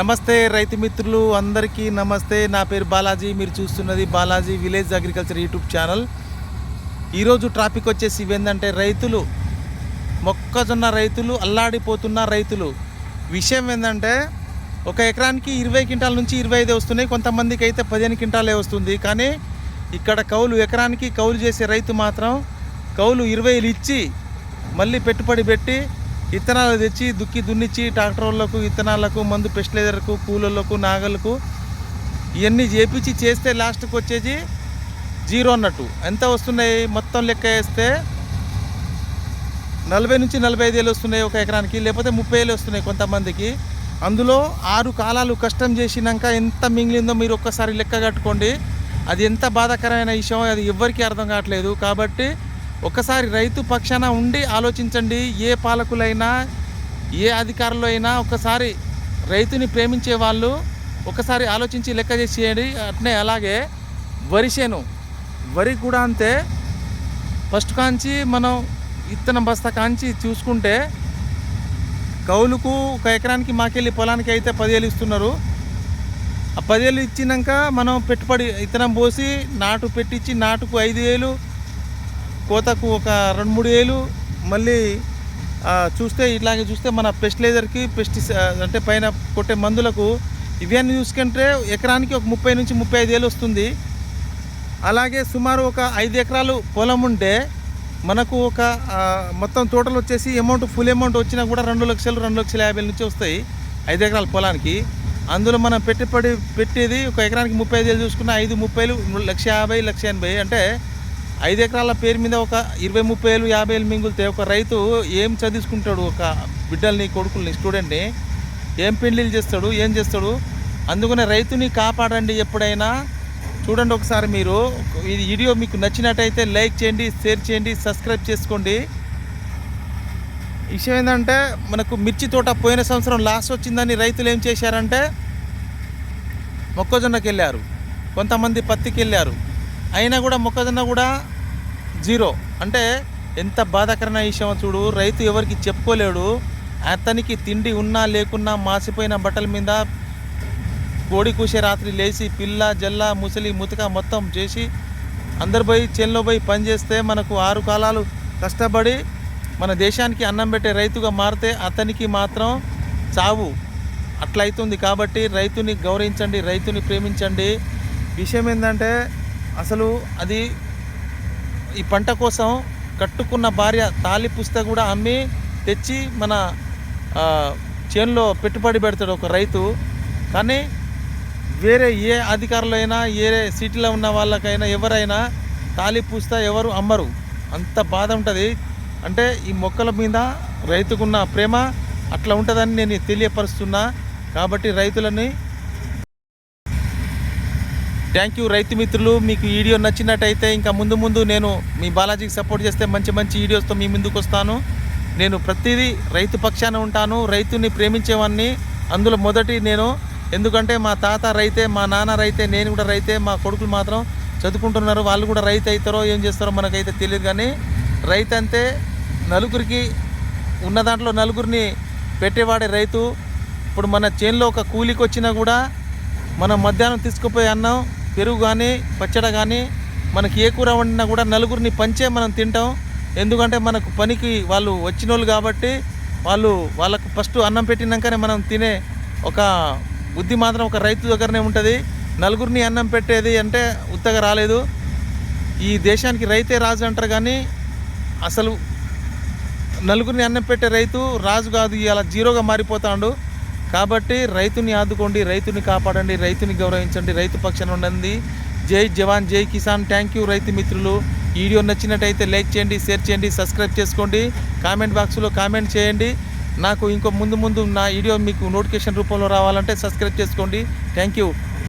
నమస్తే రైతు మిత్రులు అందరికీ నమస్తే. నా పేరు బాలాజీ. మీరు చూస్తున్నది Balaji village agriculture YouTube channel. ఈరోజు ట్రాఫిక్ వచ్చేసి ఏంటంటే రైతులు మొక్కజొన్న రైతులు అల్లాడిపోతున్న రైతులు. విషయం ఏంటంటే ఒక ఎకరానికి ఇరవై క్వింటాల నుంచి ఇరవై ఐదు వస్తున్నాయి. కొంతమందికి అయితే పదిహేను క్వింటాలే వస్తుంది. కానీ ఇక్కడ కౌలు ఎకరానికి కౌలు చేసే రైతు మాత్రం కౌలు ఇరవైలు ఇచ్చి మళ్ళీ పెట్టుబడి పెట్టి విత్తనాలు తెచ్చి దుక్కి దున్నిచ్చి ట్రాక్టర్లకు విత్తనాలకు మందు పెస్టిలైజర్కు కూలర్లకు నాగలకు ఇవన్నీ చేపించి చేస్తే లాస్ట్కి వచ్చేసి జీరో అన్నట్టు. ఎంత వస్తున్నాయి? మొత్తం లెక్క వేస్తే నలభై నుంచి నలభై ఐదు వేలు వస్తున్నాయి ఒక ఎకరానికి లేకపోతే ముప్పై వేలు వస్తున్నాయి కొంతమందికి. అందులో ఆరు కాలాలు కష్టం చేసినాక ఎంత మిగిలిందో మీరు ఒక్కసారి లెక్క కట్టుకోండి. అది ఎంత బాధాకరమైన విషయం అది ఎవ్వరికీ అర్థం కావట్లేదు. కాబట్టి ఒకసారి రైతు పక్షాన ఉండి ఆలోచించండి ఏ పాలకులైనా ఏ అధికారులు అయినా ఒకసారి రైతుని ప్రేమించే వాళ్ళు ఒకసారి ఆలోచించి లెక్క చేసేయండి అట్నే అలాగే వరి చేను వరి కూడా అంతే. ఫస్ట్ కాంచి మనం ఇత్తనం బస్తా కాంచి చూసుకుంటే కౌలుకు ఒక ఎకరానికి మాకెళ్ళి పొలానికి అయితే పదివేలు ఇస్తున్నారు. ఆ పదివేలు ఇచ్చినాక మనం పెట్టుబడి ఇత్తనం పోసి నాటు పెట్టించి నాటుకు ఐదు వేలు కోతకు ఒక రెండు మూడు వేలు మళ్ళీ చూస్తే ఇట్లాగే చూస్తే మన పెస్టిలైజర్కి పెస్టిసై అంటే పైన కొట్టే మందులకు ఇవన్నీ చూసుకుంటే ఎకరానికి ఒక ముప్పై నుంచి ముప్పై ఐదు వేలు వస్తుంది. అలాగే సుమారు ఒక ఐదు ఎకరాలు పొలం ఉంటే మనకు ఒక మొత్తం టోటల్ వచ్చేసి అమౌంట్ ఫుల్ అమౌంట్ వచ్చినా కూడా రెండు లక్షలు రెండు లక్షల యాభై నుంచి వస్తాయి ఐదు ఎకరాల పొలానికి. అందులో మనం పెట్టుబడి పెట్టేది ఒక ఎకరానికి ముప్పై ఐదు వేలు చూసుకున్న ఐదు ముప్పైలు లక్ష యాభై లక్ష ఎనభై. అంటే ఐదు ఎకరాల పేరు మీద ఒక ఇరవై ముప్పై వేలు యాభై వేలు మిగులితే ఒక రైతు ఏం చదివించుకుంటాడు? ఒక బిడ్డల్ని కొడుకుల్ని స్టూడెంట్ని ఏం పెళ్ళిళ్ళు చేస్తాడు? ఏం చేస్తాడు? అందుకనే రైతుని కాపాడండి ఎప్పుడైనా. చూడండి ఒకసారి మీరు. ఈ వీడియో మీకు నచ్చినట్టయితే లైక్ చేయండి షేర్ చేయండి సబ్స్క్రైబ్ చేసుకోండి. విషయం ఏంటంటే మనకు మిర్చి తోట పోయిన సంవత్సరం లాస్ట్ వచ్చిందని రైతులు ఏం చేశారంటే మొక్కజొన్నకి వెళ్ళారు. కొంతమంది పత్తికి వెళ్ళారు. అయినా కూడా మొక్కజొన్న కూడా జీరో. అంటే ఎంత బాధాకరమైన విషయం చూడు రైతు ఎవరికి చెప్పుకోలేడు. అతనికి తిండి ఉన్నా లేకున్నా మాసిపోయిన బట్టల మీద కోడి కూసే రాత్రి లేచి పిల్ల జల్ల ముసలి ముతక మొత్తం చేసి అందరు పోయి చేనులో పోయి పని చేస్తే మనకు ఆరు కాలాలు కష్టపడి మన దేశానికి అన్నం పెట్టే రైతుగా మారితే అతనికి మాత్రం చావు. అట్లయితుంది కాబట్టి రైతుని గౌరవించండి రైతుని ప్రేమించండి. విషయం ఏంటంటే అసలు అది ఈ పంట కోసం కట్టుకున్న భార్య తాలి పుస్తక కూడా అమ్మి తెచ్చి మన చేనులో పెట్టుబడి పెడతాడు ఒక రైతు. కానీ వేరే ఏ అధికారులైనా ఏ సిటీలో ఉన్న వాళ్ళకైనా ఎవరైనా తాలి పూస్తా ఎవరు అమ్మరు. అంత బాధ ఉంటుంది. అంటే ఈ మొక్కల మీద రైతుకున్న ప్రేమ అట్లా ఉంటుందని నేను తెలియపరుస్తున్నా. కాబట్టి రైతులని థ్యాంక్ యూ రైతు మిత్రులు. మీకు వీడియో నచ్చినట్టయితే ఇంకా ముందు ముందు నేను మీ బాలాజీకి సపోర్ట్ చేస్తే మంచి మంచి వీడియోస్తో మీ ముందుకు వస్తాను. నేను ప్రతిదీ రైతు పక్షాన ఉంటాను. రైతుని ప్రేమించేవాడిని అందులో మొదటి నేను. ఎందుకంటే మా తాత రైతే మా నాన్న రైతే నేను కూడా రైతే మా కొడుకులు మాత్రం చదువుకుంటున్నారు. వాళ్ళు కూడా రైతు అవుతారో ఏం చేస్తారో మనకైతే తెలియదు కానీ రైతు అంటే నలుగురికి ఉన్న దాంట్లో నలుగురిని పెట్టేవాడే రైతు. ఇప్పుడు మన చేనులో ఒక కూలికి వచ్చినా కూడా మనం మధ్యాహ్నం తీసుకుపోయి అన్నం పెరుగు కానీ పచ్చడి కానీ మనకి ఏ కూర వండినా కూడా నలుగురిని పంచే మనం తింటాం. ఎందుకంటే మనకు పనికి వాళ్ళు వచ్చిన వాళ్ళు కాబట్టి వాళ్ళు వాళ్ళకు ఫస్ట్ అన్నం పెట్టినాకనే మనం తినే ఒక బుద్ధి మాత్రం ఒక రైతు దగ్గరనే ఉంటుంది. నలుగురిని అన్నం పెట్టేది అంటే ఉత్తగా రాలేదు. ఈ దేశానికి రైతే రాజు అంటారు కానీ అసలు నలుగురిని అన్నం పెట్టే రైతు రాజు కాదు. ఇలా జీరోగా మారిపోతాడు. కాబట్టి రైతుని ఆదుకోండి రైతుని కాపాడండి రైతుని గౌరవించండి రైతు పక్షాన ఉండండి. జై జవాన్ జై కిసాన్. థ్యాంక్ యూ రైతు మిత్రులు. వీడియో నచ్చినట్టయితే లైక్ చేయండి షేర్ చేయండి సబ్స్క్రైబ్ చేసుకోండి. కామెంట్ బాక్స్లో కామెంట్ చేయండి. నాకు ఇంకో ముందు ముందు నా వీడియో మీకు నోటిఫికేషన్ రూపంలో రావాలంటే సబ్స్క్రైబ్ చేసుకోండి. Thank you